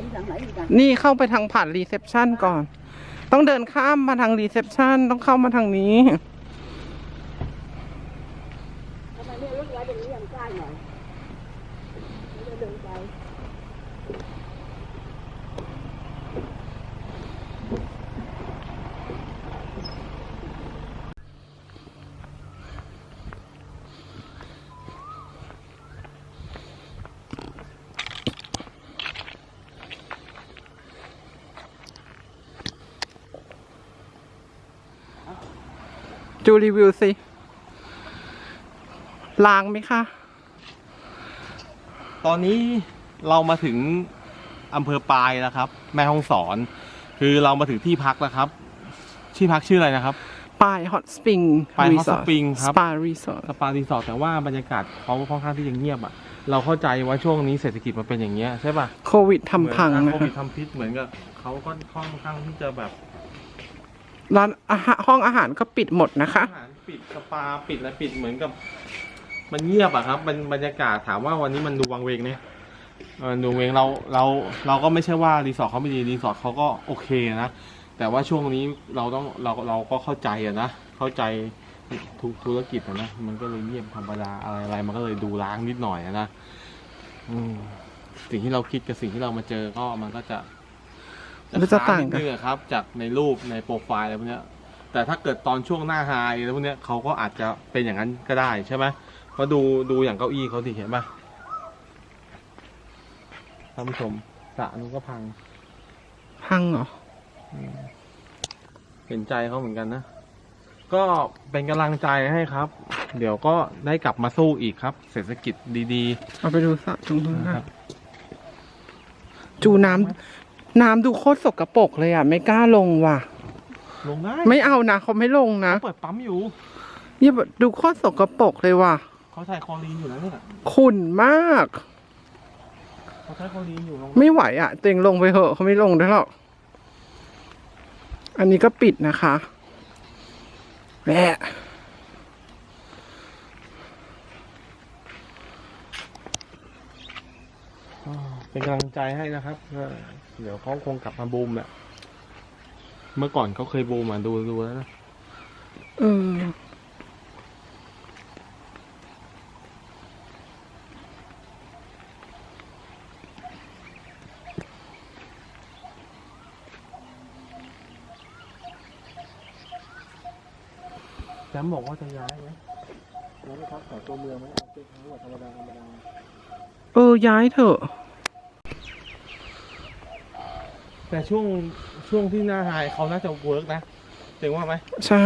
นหลังไหนอีกอะนี่เข้าไปทางผ่านรีเซพชันก่อน ต้องเดินข้ามมาทางรีเซพชันต้องเข้ามาทางนี้ ทำไมไม่รถไว้ตรงนี้ยังใกล้หน่อยไม่ได้เดินไป จูรีวิวสิล้างไหมคะตอนนี้เรามาถึงอำเภอปายแล้วครับ แม่ฮ่องสอน คือเรามาถึงที่พักแล้วครับ ที่พักชื่ออะไรนะครับปายฮอตสปริง Pai Hot Spring ครับสปารีสอร์ทสปารีสอร์ทแต่ว่าบรรยากาศเขาค่อนข้างที่จะเงียบอะ เราเข้าใจว่าช่วงนี้เศรษฐกิจมันเป็นอย่างเงี้ยใช่ป่ะโควิดทำพังเหมืนะอนโคคะวิดทำพิษเหมือนกับเขาก็ค่อนข้างที่จะแบบ ร้านอาหารห้องอาหารก็ปิดหมดนะคะ อาหารปิดสปาปิดอะไรปิดเหมือนกับ มันเงียบอะครับมันบรรยากาศถามว่าวันนี้มันดูวังเวงเนี่ยเออดูเวงเราเราเราก็ไม่ใช่ว่ารีสอร์ทเขาไม่ดีรีสอร์ทเขาก็โอเคนะแต่ว่าช่วงนี้เราต้องเราเราก็เข้าใจอะนะเข้าใจทุกธุรกิจอะนะมันก็เลยเงียบธรรมดาอะไรอะไรมันก็เลยดูล้างนิดหน่อยอะนะอืมสิ่งที่เราคิดกับสิ่งที่เรามาเจอก็มันก็จะ มันจะต่างกัน นิดนึงอะครับ จากในรูปในโปรไฟล์อะไรพวกเนี้ย แต่ถ้าเกิดตอนช่วงหน้าไฮแล้วพวกเนี้ยเขาก็อาจจะเป็นอย่างนั้นก็ได้ใช่ไหมเพราะดูดูอย่างเก้าอี้เขาสิเห็นปะท่านผู้ชมสระนู้นก็พัง พังเหรอ เห็นใจเขาเหมือนกันนะ ก็เป็นกำลังใจให้ครับ เดี๋ยวก็ได้กลับมาสู้อีกครับ เศรษฐกิจดี เอาไปดูสระตรงนู้นๆค่ะนะครับจูน้ำ น้ำดูโคตรสกปรกเลยอะ ไม่กล้าลงว่ะ ลงได้ไม่เอานะเขาไม่ลงนะเขาเปิดปั๊มอยู่อย่าดูโคตรสกปรกเลยว่ะเขาใช้คลอรีนอยู่นะเนี่ยขุ่นมากเขาใช้คลอรีนอยู่ลงไม่ไหวอะตัวเองลงไปเหอะเขาไม่ลงได้หรอกอันนี้ก็ปิดนะคะแหละอ่าเป็นกำลังใจให้นะครับ เออเดี๋ยวเขาคงกลับมาบูมแหละเมื่อก่อนเขาเคยบูมมาดูดูแล้วนะเออแซมบอกว่าจะย้ายไหมย้ายไปพักแถวตัวเมืองไหมเอาเป็นทั้งหมดธรรมดาธรรมดา เออย้ายเถอะ แต่ช่วงช่วงที่หน้าไฮเขาน่าจะเวิร์กนะถึงว่าไหมใช่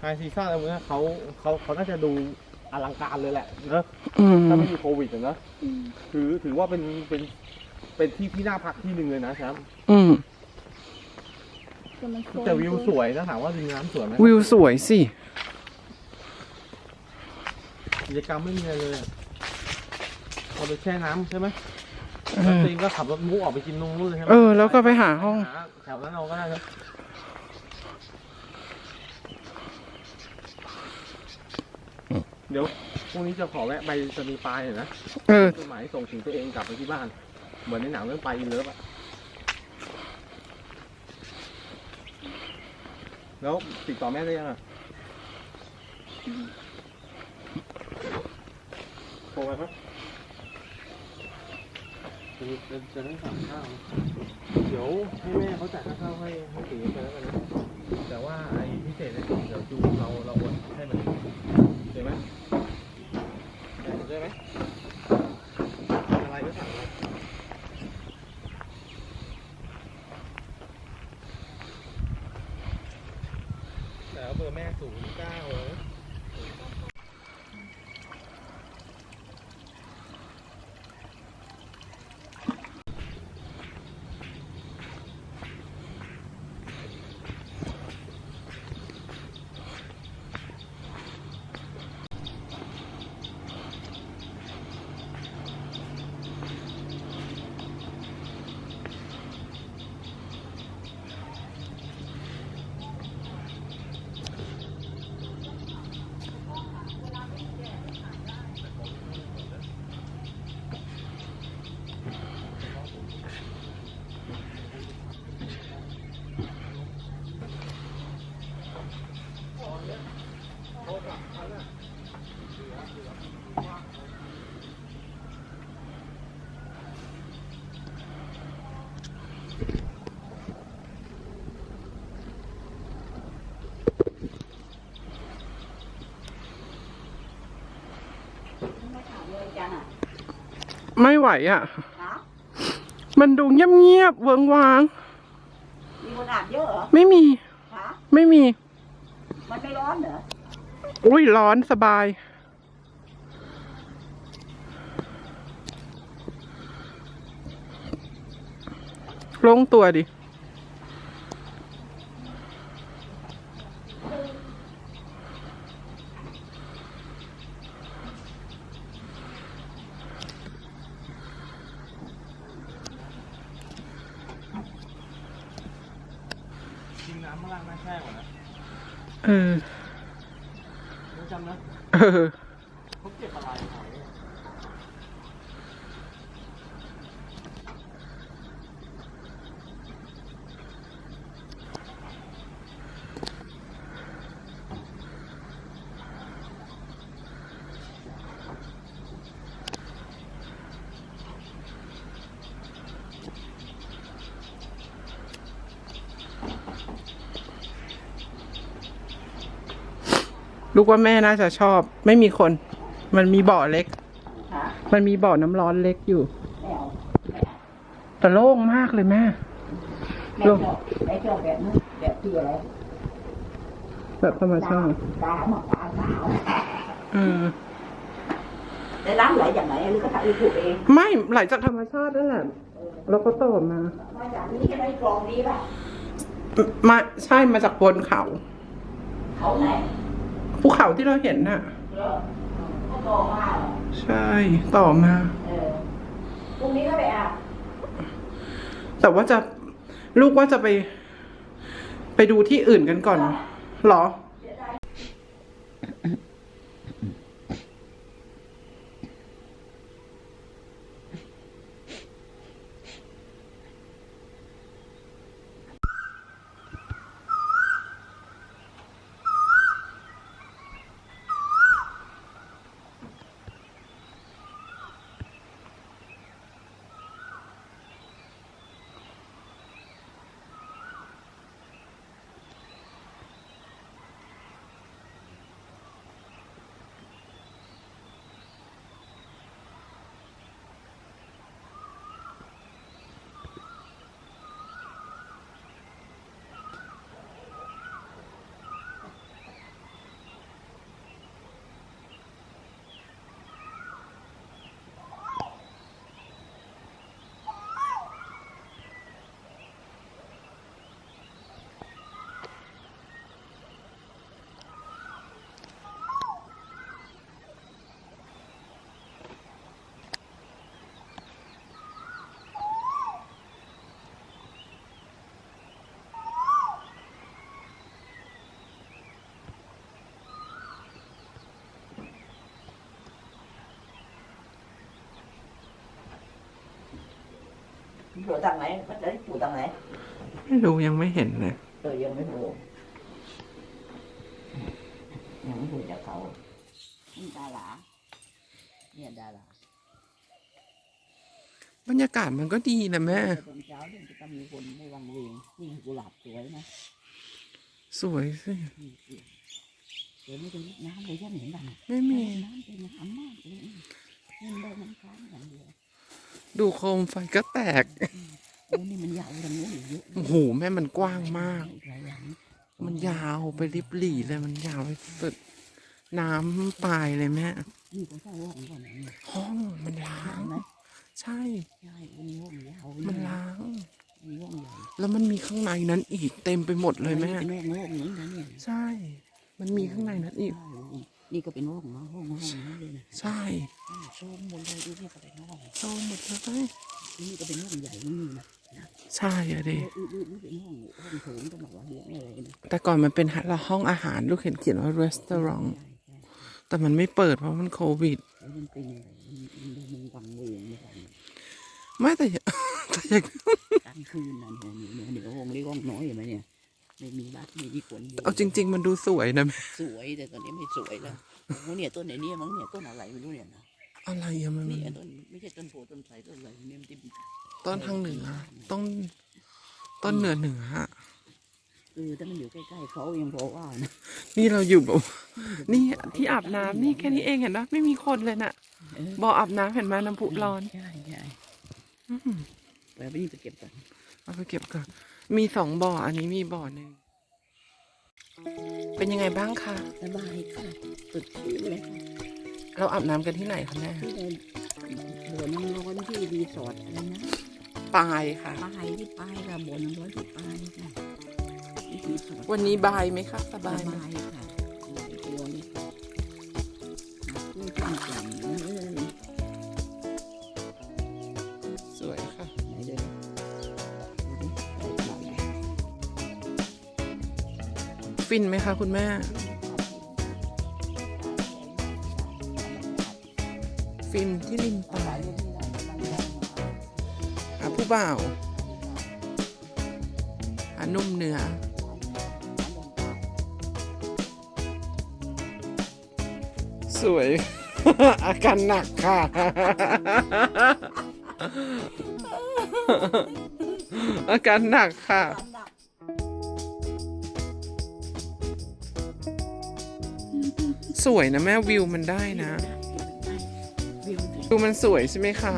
ไฮซีซั่นอะไรพวกนี้เขาเขาเขาน่าจะดูอลังการเลยแหละเนอะอืมถ้าไม่มีโควิดอะเนอะถือถือว่าเป็นเป็นเป็นที่ที่น่าพักที่หนึ่งเลยนะแชมป์อืมแต่วิวสวยนะถามว่าริมน้ำสวยไหมวิวสวยสิ กิจกรรมไม่มีอะไรเลยอะเอาไปแช่น้ำใช่ไหมเอ แล้วอตัวเองก็ขับรถมุกออกไปกินนงนู่นเลยใช่ไหมเออแล้วก็ไปหาห้องแถวนั้นเราก็ได้นะเดี๋ยวพรุ่งนี้จะขอแวะไปสนีย์ปลายหน่อยนะเออ จดหมายส่งถึงตัวเองกลับไปที่บ้าน เหมือนในหนังเรื่องปลายอินเลิฟอะแล้วติดต่อแม่ได้ยังอะโทรไปปะ จะจะจะได้สั่งข้าวเดี๋ยวให้แม่เขาจ่ายค่าข้าวให้ให้ตีไปแล้วกันนะแต่ว่าไอ้พิเศษเนี่ยเดี๋ยวจูเราเราวนให้มันเห็นไหมได้ไหม ไม่ไหวอะฮะมันดูเงียบๆเวิงวาง มีคนอาบเยอะเหรอไม่มี ฮะไม่มี มันไม่ร้อนเหรอ อุ้ยร้อนสบาย ลงตัวดิ ข้างล่างน่าแช่กว่านะเออรู้จำนะเออ เขาเก็บอะไรหอย ลู กว่าแม่น่าจะชอบ ไม่มีคน มันมีบ่อเล็กฮะมันมีบ่อน้ำร้อนเล็กอยู่ไม่เอาแต่โล่งมากเลยแม่แม่ชอบแม่ชอบแบบนู้นแบบที่อะไรแบบธรรมชาติตาหมอกตาขาวเออแต่น้ำไหลจากไหนหรือก็ทำเองถูกเอง ไม่ไหลจากธรรมชาตินั่นแหละแล้วก็ต่อมามาจากนี้ก็ได้กรองนี้ป่ะมาใช่มาจากบนเขา เขาไหน ภูเขาที่เราเห็นน่ะเออเขากรองมาเหรอใช่ ต่อมาเออพรุ่งนี้ก็ไปอาบแต่ว่าจะลูกว่าจะไป ไปดูที่อื่นกันก่อนเหรอ เผื่อตังไหนมันจะได้ปลูกตังไหน ไม่รู้ยังไม่เห็นเลยเออยังไม่ปลูกยังไม่ปลูกจากเขานี่ดาราเนี่ยดาราบรรยากาศมันก็ดีนะแม่ตอนเช้าเนี่ยจะต้องมีคนไม่วังเวงนี่กุหลาบสวยนะ สวยสินี่สิเดี๋ยวไม่ได้น้ำเลยฉันเห็นบ้างไม่มีน้ำเป็นน้ำมากเลยนี่มันได้น้ำค้างอย่างเดียว ดูโคมไฟก็แตก โอ้นี่มันยาวทางนู้นอีกเยอะโอ้โหแม่มันกว้างมากอีหลายหลังมันยาวไปริบหรี่เลยมันยาวไปสุด น้ำปลายเลยแม่ นี่ก็ใช่ห้องก่อนนะเนี่ยห้องมันล้างใช่ไหมใช่ ใช่มันมีห้องยาวมันล้างมีห้องใหญ่แล้วมันมีข้างในนั้นอีกเต็มไปหมดเลยแม่ เป็นห้องห้องนี้นะเนี่ยใช่ มันมีข้างในนั้นอีก ใช่ นี่ก็เป็นห้องนะห้องห้องนี้เลยนะใช่อ่าโซมหมดเลยดูนี่ก็เป็นห้องโซมหมดเลยนี่ก็เป็นห้องใหญ่นี่นะนะใช่อะดิเออเออนี่เป็นห้องห้องโถงก็บอกว่าเลี้ยงอะไรนะแต่ก่อนมันเป็นห้องอาหารลูกเห็นเขียนว่า restaurant ใช่ใช่แต่มันไม่เปิดเพราะมันโควิดแล้วมันเป็นอะไรมันมันดูมันวังเวงไม่ได้ไม่แต่อย่าแต่อย่ากลางคืนนะเนี่ยเนี่ยเนี่ยห้องเล็กห้องน้อยเห็นไหมเนี่ย ไม่มีบ้านไม่มีคนอยู่เอาจริง ๆ มันดูสวยนะแม่สวยแต่ตอนนี้ไม่สวยแล้วโอ้โหเนี่ยต้นไหนเนี่ยมั้งเนี่ยต้นอะไรไม่รู้เนี่ยนะอะไรอะมันนี่ต้นไม่ใช่ต้นโพต้นไทรต้นอะไรเนี่ยมันจะต้นทางเหนือต้นต้นเหนือเหนืออะเออถ้ามันอยู่ใกล้ๆเขายังพอว่านะนี่เราอยู่แบบนี่ที่อาบน้ำนี่แค่นี้เองเห็นปะไม่มีคนเลยน่ะเออบ่ออาบน้ำเห็นไหมน้ำพุร้อนใช่ใช่อืมไปเอาไปนี่ไปเก็บก่อนเอาไปเก็บก่อน มีสองบ่อ อันนี้มีบ่อหนึ่ง เป็นยังไงบ้างคะ สบายค่ะสดชื่นเลยค่ะเราอาบน้ำกันที่ไหนคะแม่ที่ในบ่อน้ำร้อนที่รีสอร์ทอะไรนะปายค่ะ ปายที่ปายค่ะบ่อน้ำร้อนที่ปายค่ะที่รีสอร์ทวันนี้บายไหมคะสสบายไหม บายค่ะ ฟินไหมคะคุณแม่ ฟินที่ริมปายหาผู้บ่าวหานุ่มเหนือสวย อาการหนักค่ะ อาการหนักค่ะ สวยนะแม่วิวมันได้นะ วิวมันสวยใช่ไหมคะ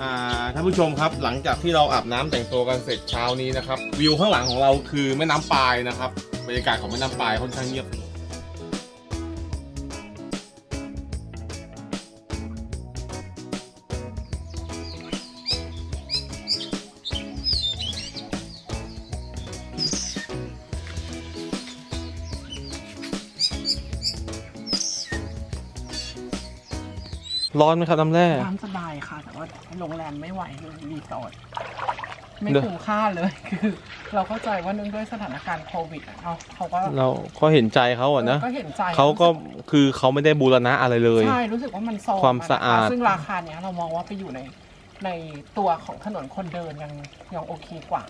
อ่าท่านผู้ชมครับหลังจากที่เราอาบน้ำแต่งตัวกันเสร็จเช้านี้นะครับ วิวข้างหลังของเราคือแม่น้ำปายนะครับบรรยากาศของแม่น้ำปายค่อนข้างเงียบ ร้อนไหมครับน้ำแร่ น้ำสบายค่ะ แต่ว่าโรงแรมไม่ไหวเลยรีสอร์ทไม่เนอะคุ้มค่าเลย คือ เราเข้าใจว่าเนื่องด้วยสถานการณ์โควิดอะเนาะเขาก็เราก็เห็นใจเขาอะนะก็เห็นใจเขาก็คือเขาไม่ได้บูรณะอะไรเลย ใช่รู้สึกว่ามันโซมความสะอาด นคซึ่งราคาเนี้ยเรามองว่าไปอยู่ในในตัวของถนนคนเดินยังยังโอเคกว่า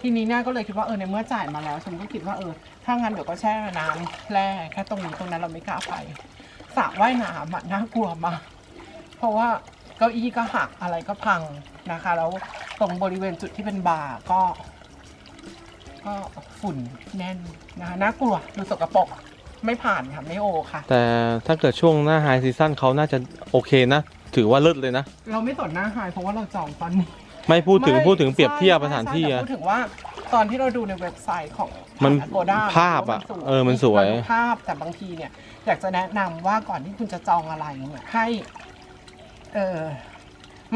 ทีนี้เนี่ยก็เลยคิดว่าเออในเมื่อจ่ายมาแล้วฉันก็คิดว่าเออถ้างั้นเดี๋ยวก็แช่น้ำแร่แค่ตรงนี้ตรงนั้นเราไม่กล้าไปสระว่ายน้ำอะน่ากลัวมากเพ ราะว่าเก้าอี้ก็หักอะไรก็พังนะคะ แล้วตรงบริเวณจุดที่เป็นบาร์ก็ ก็ฝุ่นแน่นนะคะน่ากลัวดูสกปรกไม่ผ่านค่ะไม่โอค่ะ แต่ถ้าเกิดช่วงหน้าไฮซีซั่นเขาน่าจะโอเคนะ ถือว่าเลิศเลยนะ เราไม่สนหน้าหายเพราะว่าเราจองตอนนี้ ไม่พูดถึงไม่พูดถึงเปรียบเทียบใช่สถานที่ใช่แต่อะพูดถึงว่าตอนที่เราดูในเว็บไซต์ของมันโกด้าภาพอะเออมันสวยภาพแต่บางทีเนี่ย อยากจะแนะนำว่าก่อนที่คุณจะจองอะไรเนี่ยให้ เออ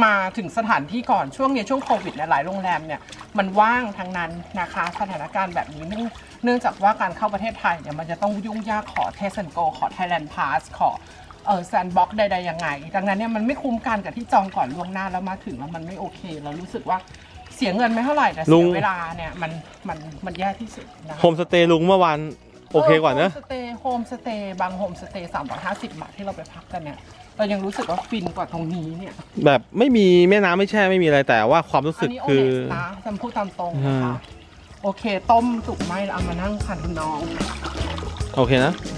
มาถึงสถานที่ก่อนช่วงเนี้ยช่วงโควิดเนี่ยหลายโรงแรมเนี่ยมันว่างทั้งนั้นนะคะสถานการณ์แบบนี้เนื่องเนื่องจากว่าการเข้าประเทศไทยเนี่ยมันจะต้องยุ่งยากขอเทส n นโกขอ Thailand Pass ขอเออแซนบ็อกใดๆยังไง ดังนั้นเนี่ยมันไม่คุ้มกันกับที่จองก่อนล่วงหน้าแล้วมาถึงแล้วมันไม่โอเค เรารู้สึกว่าเสียเงินไม่เท่าไหร่แต่ลุเสีง ยเวลาเนี่ยมันมันมันแย่ที่สุดนะโฮมสเตย์ลุงเมื่อวานโอเคกว่าเนอะโฮมสเตย์โฮมสเตย์บางโฮมสเตย์สามร้อยห้าสิบบาทที่เราไปพักกันเนี่ย เรายังรู้สึกว่าฟินกว่าตรงนี้เนี่ยแบบไม่มีแม่น้ำไม่แช่ไม่มีอะไรแต่ว่าความรู้สึกนนี้โอคือเนสนะฉันพูดตามตรงนะอ่าคะโอเค ต้มสุกไหมแล้วเอามานั่งคันน้อง โอเคนะอื